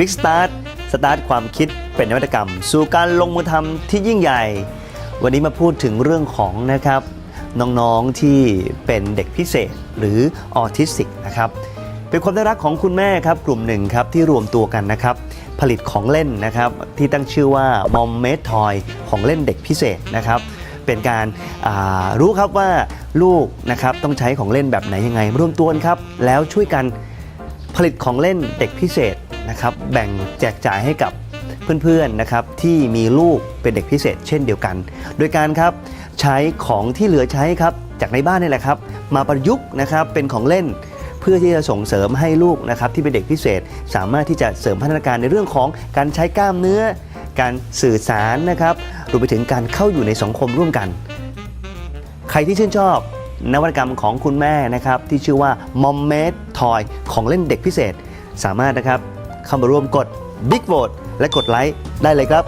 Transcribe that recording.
Big Start สตาร์ทความคิดเป็นนวัตกรรม สู่การลงมือทำที่ยิ่งใหญ่ วันนี้มาพูดถึงเรื่องของนะครับน้องๆที่เป็นเด็กพิเศษหรือออทิสติกนะครับเป็นความน่ารักของคุณแม่ครับกลุ่มหนึ่งครับที่รวมตัวกันนะครับผลิตของเล่นนะครับที่ตั้งชื่อว่า Mom Made Toy ของเล่นเด็กพิเศษนะครับเป็นการารู้ครับว่าลูกนะครับต้องใช้ของเล่นแบบไหนยังไง รวมตัวกันครับแล้วช่วยกันผลิตของเล่นเด็กพิเศษ นะครับแบ่งแจกจ่ายให้กับเพื่อนๆนะครับที่มีลูกเป็นเด็กพิเศษ เช่นเดียวกัน โดยการครับใช้ของที่เหลือใช้ครับจากในบ้านนี่แหละครับ มาประยุกต์นะครับเป็นของเล่นเพื่อที่จะส่งเสริมให้ลูกนะครับที่เป็นเด็กพิเศษ สามารถที่จะเสริมพัฒนาการในเรื่องของการใช้กล้ามเนื้อ การสื่อสารนะครับรวมไปถึงการเข้าอยู่ในสังคมร่วมกัน ใครที่ชื่นชอบนวัตกรรมของคุณแม่นะครับที่ชื่อว่า Mom Made Toy ของเล่นเด็กพิเศษ สามารถนะครับ เข้ามาร่วมกด Big Vote และกดไลค์ได้เลยครับ